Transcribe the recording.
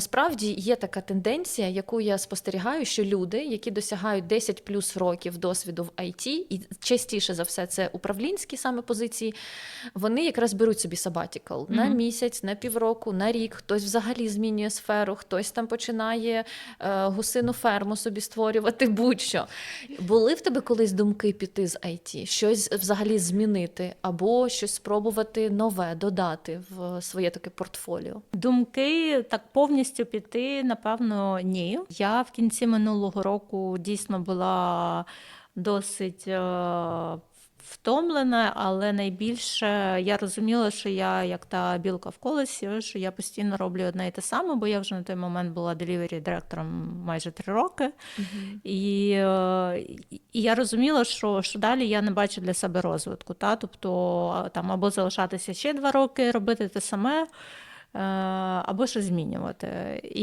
Справді є така тенденція, яку я спостерігаю, що люди, які досягають 10 плюс років досвіду в IT, і частіше за все це управлінські саме позиції, вони якраз беруть собі sabbatical на місяць, на півроку, на рік. Хтось взагалі змінює сферу, хтось там починає е, гусину ферму собі створювати, будь-що. Були в тебе колись думки піти з IT, щось взагалі змінити, або щось спробувати нове додати в своє таке портфоліо? Думки так повністю піти, напевно, ні. Я в кінці минулого року дійсно була досить е, втомлена, але найбільше я розуміла, що я як та білка в колесі, що я постійно роблю одне і те саме, бо я вже на той момент була делівері директором майже три роки. І, е, і я розуміла, що, що далі я не бачу для себе розвитку. Та? Тобто там або залишатися ще два роки, робити те саме, або щось змінювати. І